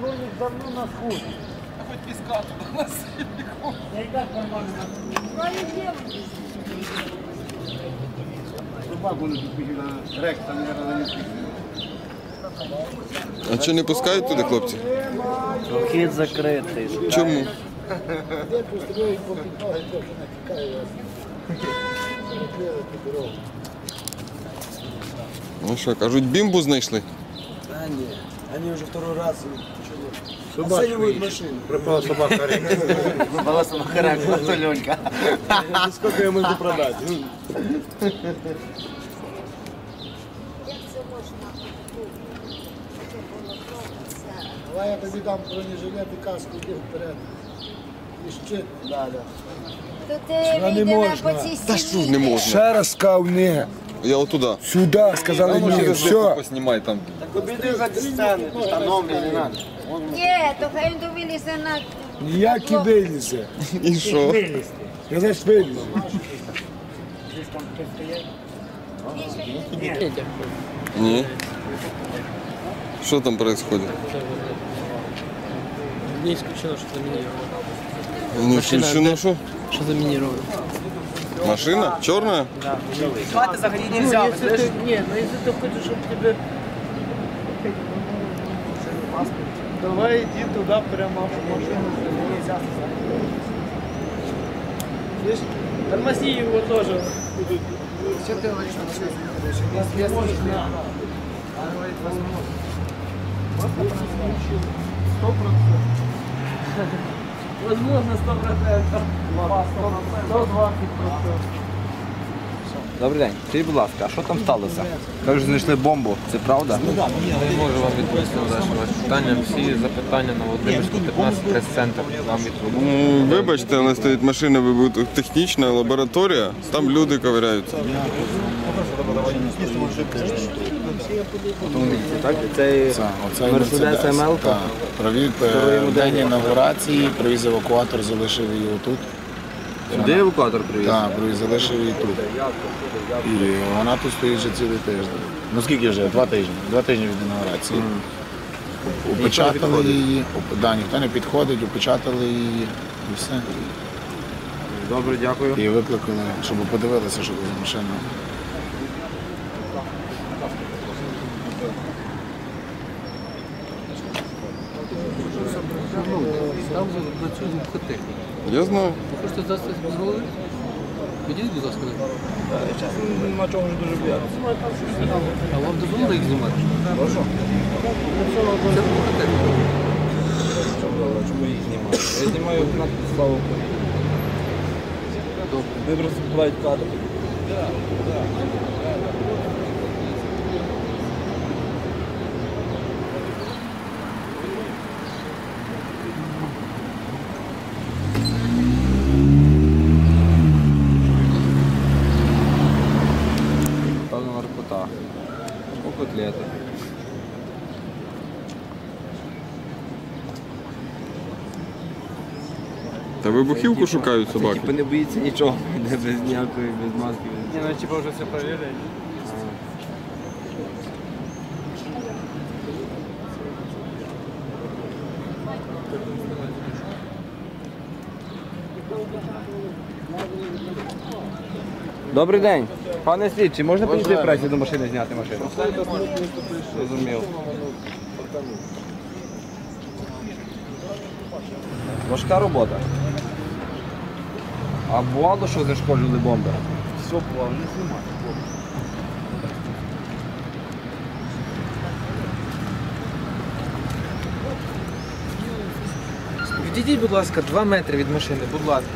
броник давно на сході. Хоть песка туда насыпь. Я і так нормально. Собаку не підпустили, рек там не разом А що не пускають туди, хлопці? Прохід закритий. Чому? Де по натікає вас. Ну що, кажуть, бімбу знайшли? А, не. Они уже второй раз Собачку оценивают машину. Пропала собака. Волоса махарак, то Ленька. Сколько я могу продать? Давай я тобі дам бронежилет і каску, йди вперед. І щит. Да, да. То ти вийдемо можна. по цій Та що не можна? Ще раз не. Я отуда. Сюди сказали ні. Все. Поснімай там. Победы за сцены, установлены, не надо. Ні, то хай він довілізе на... Ніякі вилізе. І що? Вилізти. Я значить вилізу. Десь там хтось стоять. Ні. Що там відбувається? Не исключено, что заминировано. Ну, що, що, ну, що? Что заминировано? Машина? Черная? Да. Маты загорение нельзя. Ну, если ты, не, ну если ты хочешь, чтобы тебе... Давай иди туда прямо в машину. Нельзя Видишь? Тормози его тоже. Все ты говоришь, что все Возможно. Говорит, возможно. Сто процентов. 100%. 120%. Добрий день. Скажіть, будь ласка, а що там сталося? Кажуть, знайшли бомбу. Це правда? Не можу вам відповісти на ваше питання. Всі запитання на Володимирську 15 прес-центр вам відповідь. Ну, вибачте, але стоїть машина технічна лабораторія, там люди ковиряються. Так, це Мерседес МЛ. Так. Провів е, день інаугурації, привіз евакуатор, залишив її отут. Де евакуатор привіз? Так, привіз, залишив її тут. І вона тут стоїть вже цілий тиждень. Ну скільки вже? Два тижні. Два тижні від інаугурації. Опечатали її, да, ніхто не підходить, опечатали її і все. Добре, дякую. І викликали, щоб подивилися, що це за машина. Там цю звукотехніку. Я знаю. Ви хочете здатися без голови? Підіть, будь ласка. Зараз нема чого вже дуже боятися. А вам дозволили їх знімати? Прошу. Це звукотехніка. Чому їх знімати? Я знімаю на славу Україні. Ви просто кадр. Певно О, котлети. Та вибухівку шукають собаки. Типу не боїться нічого, не без ніякої, без маски. Ні, ну типа вже все перевіряють. Добрий день. Пане слідчий, можна підійти пресі до машини зняти машину? Зрозумів. Важка робота. А бувало, що зашкоджували бомби? Все плавно, не знімай. Відійдіть, будь ласка, 2 метри від машини, будь ласка.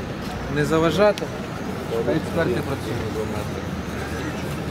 Не заважати. Експерти працюють 2 метри.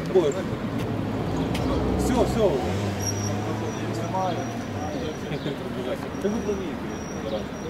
Отбой. Все, все. Ты выполни.